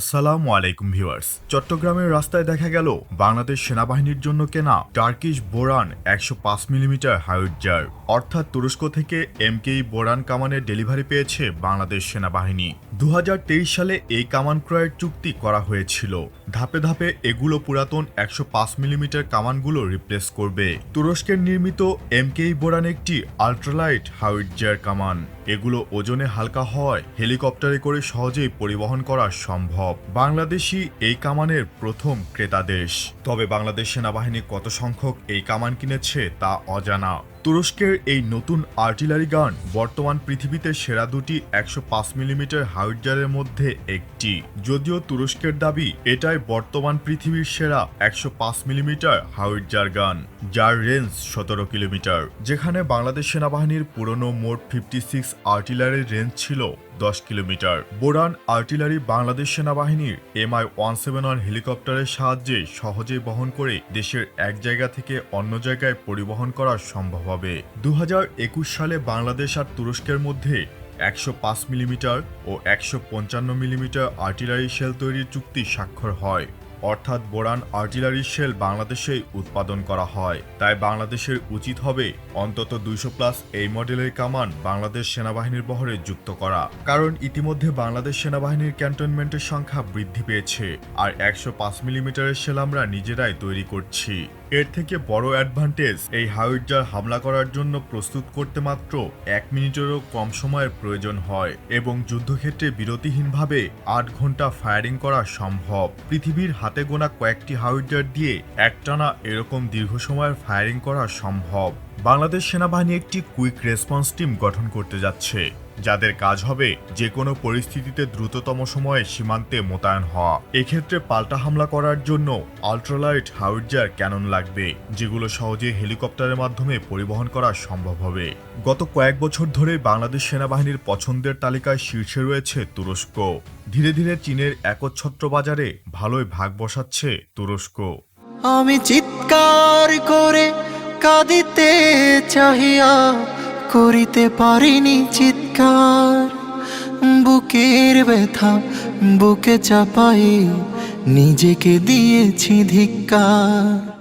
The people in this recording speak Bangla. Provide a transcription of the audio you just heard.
আসসালামু আলাইকুম ভিউয়ার্স। চট্টগ্রামের রাস্তায় দেখা গেল বাংলাদেশ সেনাবাহিনীর জন্য কেনা টার্কিশ বোরান একশো পাঁচ মিলিমিটার হাইউজার অর্থাৎ তুরস্ক থেকে এমকেই বোরান কামানের ডেলিভারি পেয়েছে বাংলাদেশ সেনাবাহিনী। দু হাজার তেইশ সালে এই কামান ক্রয়ের চুক্তি করা হয়েছিল। ধাপে ধাপে এগুলো পুরাতন একশো পাঁচ মিলিমিটার কামানগুলো রিপ্লেস করবে। তুরস্কের নির্মিত এমকেই বোরান একটি আল্ট্রালাইট হাইউজার কামান। এগুলো ওজনে হালকা হওয়ায় হেলিকপ্টারে করে সহজেই পরিবহন করা সম্ভব। বাংলাদেশই এই কামানের প্রথম ক্রেতা দেশ। তবে বাংলাদেশ সেনাবাহিনী কত সংখ্যক এই কামান কিনেছে তা অজানা। তুরস্কের এই নতুন আর্টিলারি গান বর্তমান পৃথিবীতে সেরা দুটি একশো পাঁচ মিলিমিটার হাউজারের মধ্যে একটি। যদিও তুরস্কের দাবি, এটাই বর্তমান পৃথিবীর সেরা একশো পাঁচ মিলিমিটার হাউজার গান, যার রেঞ্জ সতেরো কিলোমিটার। যেখানে বাংলাদেশ সেনাবাহিনীর পুরনো মোট ফিফটি সিক্স আর্টিলারির রেঞ্জ ছিল দশ কিলোমিটার। বোরান আর্টিলারি বাংলাদেশ সেনাবাহিনীর এমআই ওয়ান সেভেন ওয়ান হেলিকপ্টারের সাহায্যে সহজেই বহন করে দেশের এক জায়গা থেকে অন্য জায়গায় পরিবহন করা সম্ভব হবে। দু হাজার একুশ সালে বাংলাদেশ আর তুরস্কের মধ্যে একশো পাঁচ মিলিমিটার ও একশো পঞ্চান্ন মিলিমিটার আর্টিলারি শেল তৈরির চুক্তি স্বাক্ষর হয়। অর্থাৎ বোরান আর্টিলারি শেল বাংলাদেশেই উৎপাদন করা হয়। তাই বাংলাদেশের উচিত হবে অন্তত দুইশো প্লাস এই মডেলের কামান বাংলাদেশ সেনাবাহিনীর বহরে যুক্ত করা। কারণ ইতিমধ্যে বাংলাদেশ সেনাবাহিনীর ক্যান্টনমেন্টের সংখ্যা বৃদ্ধি পেয়েছে আর একশো পাঁচ মিলিমিটারের শেল আমরা নিজেরাই তৈরি করছি। এর থেকে বড় অ্যাডভান্টেজ এই হাউইজার হামলা করার জন্য প্রস্তুত করতে মাত্র এক মিনিটেরও কম সময়ের প্রয়োজন হয় এবং যুদ্ধক্ষেত্রে বিরতিহীনভাবে আট ঘণ্টা ফায়ারিং করা সম্ভব। পৃথিবীর হাতে গোনা কয়েকটি হাউইডার দিয়ে একটানা এরকম দীর্ঘ সময়ের ফায়ারিং করা সম্ভব। বাংলাদেশ সেনাবাহিনী একটি কুইক রেসপন্স টিম গঠন করতে যাচ্ছে। যাদের কাজ হবে যে কোনো পরিস্থিতিতে দ্রুততম সময়ে সীমান্তে মোতায়েন হওয়া। এক্ষেত্রে পাল্টা হামলা করার জন্য আল্ট্রালাইট হাউজার ক্যানন লাগবে, যেগুলো সহজে হেলিকপ্টারের মাধ্যমে পরিবহন করা সম্ভব হবে। গত কয়েক বছর ধরে বাংলাদেশ সেনাবাহিনীর পছন্দের তালিকায় শীর্ষে রয়েছে তুরস্ক। ধীরে ধীরে চীনের একচ্ছত্র বাজারে ভালোই ভাগ বসাচ্ছে তুরস্ক। আমি চিৎকার করে কাঁদিতে চাহিয়া করিতে পারিনি চিৎকার। বুকের ব্যথা বুকে চাপাই নিজেকে দিয়েছি ধিক্কার।